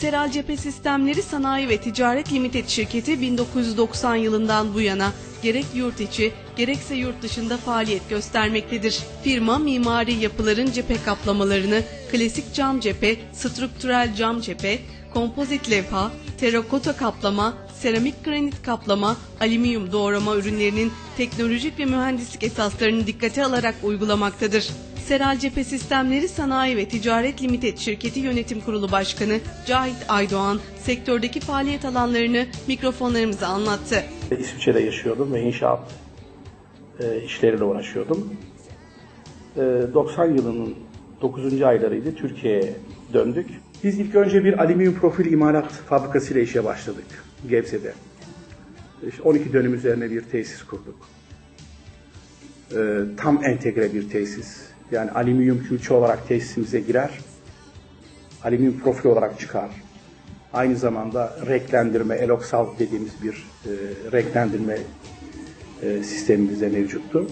Seral Cephe Sistemleri Sanayi ve Ticaret Limited şirketi 1990 yılından bu yana gerek yurt içi gerekse yurt dışında faaliyet göstermektedir. Firma mimari yapıların cephe kaplamalarını, klasik cam cephe, strüktürel cam cephe, kompozit levha, terakota kaplama, seramik granit kaplama, alüminyum doğrama ürünlerinin teknolojik ve mühendislik esaslarını dikkate alarak uygulamaktadır. Seral Cephe Sistemleri Sanayi ve Ticaret Limited Şirketi Yönetim Kurulu Başkanı Cahit Aydoğan sektördeki faaliyet alanlarını mikrofonlarımıza anlattı. İsviçre'de yaşıyordum ve inşaat e, işleriyle uğraşıyordum. E, 90 yılının 9. aylarıydı. Türkiye'ye döndük. Biz ilk önce bir alüminyum profil imalat fabrikasıyla işe başladık Gebze'de. İşte 12 dönüm üzerine bir tesis kurduk. E, tam entegre bir tesis. Yani alüminyum külçe olarak tesisimize girer. Alüminyum profil olarak çıkar. Aynı zamanda renklendirme, eloksal dediğimiz bir e, renklendirme e, sistemimiz de mevcuttu.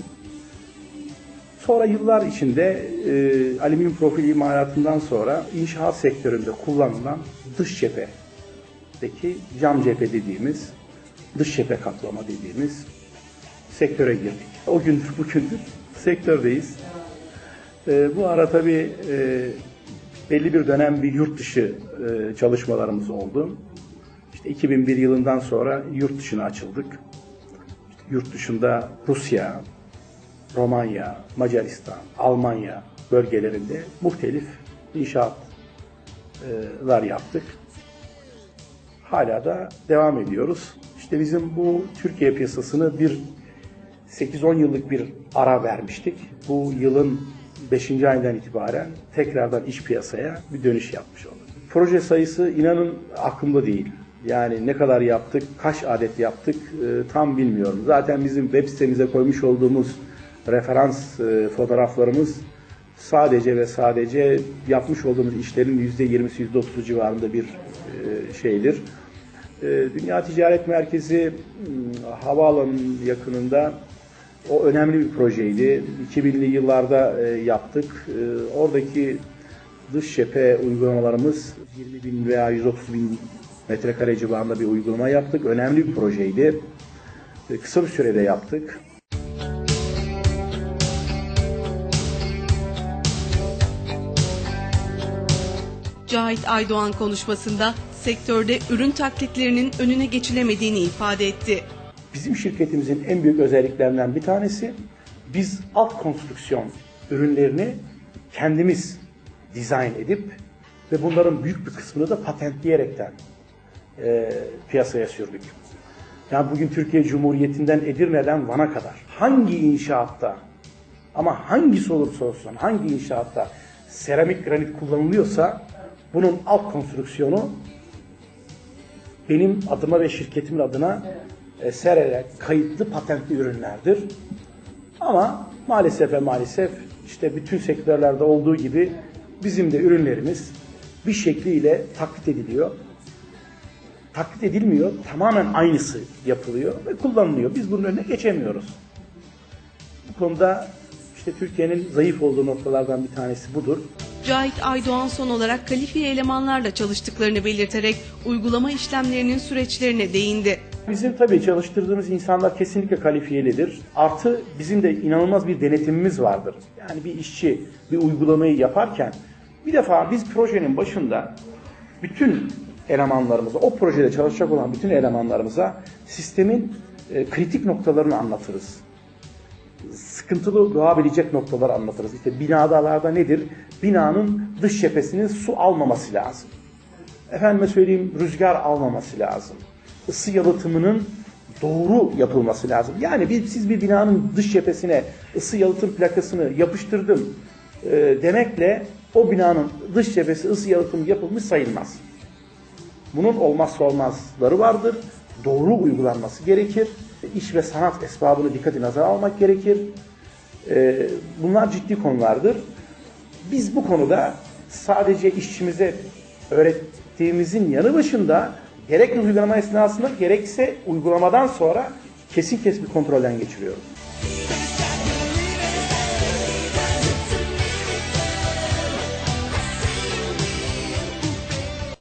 Sonra yıllar içinde e, alüminyum profil imalatından sonra inşaat sektöründe kullanılan dış cephedeki cam cephe dediğimiz, dış cephe kaplama dediğimiz sektöre girdik. O gündür bugündür sektördeyiz. E, bu ara tabii e, belli bir dönem bir yurt dışı e, çalışmalarımız oldu. İşte 2001 yılından sonra yurt dışına açıldık. İşte yurt dışında Rusya, Romanya, Macaristan, Almanya bölgelerinde muhtelif inşaatlar yaptık. Hala da devam ediyoruz. İşte bizim bu Türkiye piyasasını bir 8-10 yıllık bir ara vermiştik. Bu yılın 5. ayından itibaren tekrardan iş piyasaya bir dönüş yapmış olduk. Proje sayısı inanın aklımda değil. Yani ne kadar yaptık, kaç adet yaptık e, tam bilmiyorum. Zaten bizim web sitemize koymuş olduğumuz referans e, fotoğraflarımız sadece ve sadece yapmış olduğumuz işlerin %20'si %30'u civarında bir e, şeydir. E, Dünya Ticaret Merkezi havaalanının yakınında o önemli bir projeydi. 2000'li yıllarda e, yaptık. E, oradaki dış cephe uygulamalarımız 20 bin veya 130 bin metrekare civarında bir uygulama yaptık. Önemli bir projeydi. E, kısa bir sürede yaptık. Cahit Aydoğan konuşmasında sektörde ürün taklitlerinin önüne geçilemediğini ifade etti. Bizim şirketimizin en büyük özelliklerinden bir tanesi biz alt konstrüksiyon ürünlerini kendimiz dizayn edip ve bunların büyük bir kısmını da patentleyerekten e, piyasaya sürdük. Yani bugün Türkiye Cumhuriyeti'nden Edirne'den Van'a kadar hangi inşaatta ama hangisi olursa olsun hangi inşaatta seramik granit kullanılıyorsa bunun alt konstrüksiyonu benim adıma ve şirketimin adına e, kayıtlı patentli ürünlerdir. Ama maalesef ve maalesef işte bütün sektörlerde olduğu gibi bizim de ürünlerimiz bir şekliyle taklit ediliyor. Taklit edilmiyor, tamamen aynısı yapılıyor ve kullanılıyor. Biz bunun önüne geçemiyoruz. Bu konuda işte Türkiye'nin zayıf olduğu noktalardan bir tanesi budur. Cahit Aydoğan son olarak kalifiye elemanlarla çalıştıklarını belirterek uygulama işlemlerinin süreçlerine değindi. Bizim tabii çalıştırdığımız insanlar kesinlikle kalifiyelidir. Artı bizim de inanılmaz bir denetimimiz vardır. Yani bir işçi bir uygulamayı yaparken bir defa biz projenin başında bütün elemanlarımıza, o projede çalışacak olan bütün elemanlarımıza sistemin e, kritik noktalarını anlatırız. Sıkıntılı doğabilecek noktalar anlatırız. İşte binadalarda nedir? Binanın dış cephesinin su almaması lazım. Efendime söyleyeyim rüzgar almaması lazım ısı yalıtımının doğru yapılması lazım. Yani bir, siz bir binanın dış cephesine ısı yalıtım plakasını yapıştırdım e, demekle o binanın dış cephesi ısı yalıtım yapılmış sayılmaz. Bunun olmazsa olmazları vardır. Doğru uygulanması gerekir. İş ve sanat esbabını dikkate nazara almak gerekir. E, bunlar ciddi konulardır. Biz bu konuda sadece işçimize öğrettiğimizin yanı başında gerek uygulama esnasında gerekse uygulamadan sonra kesin kes bir kontrolden geçiriyoruz.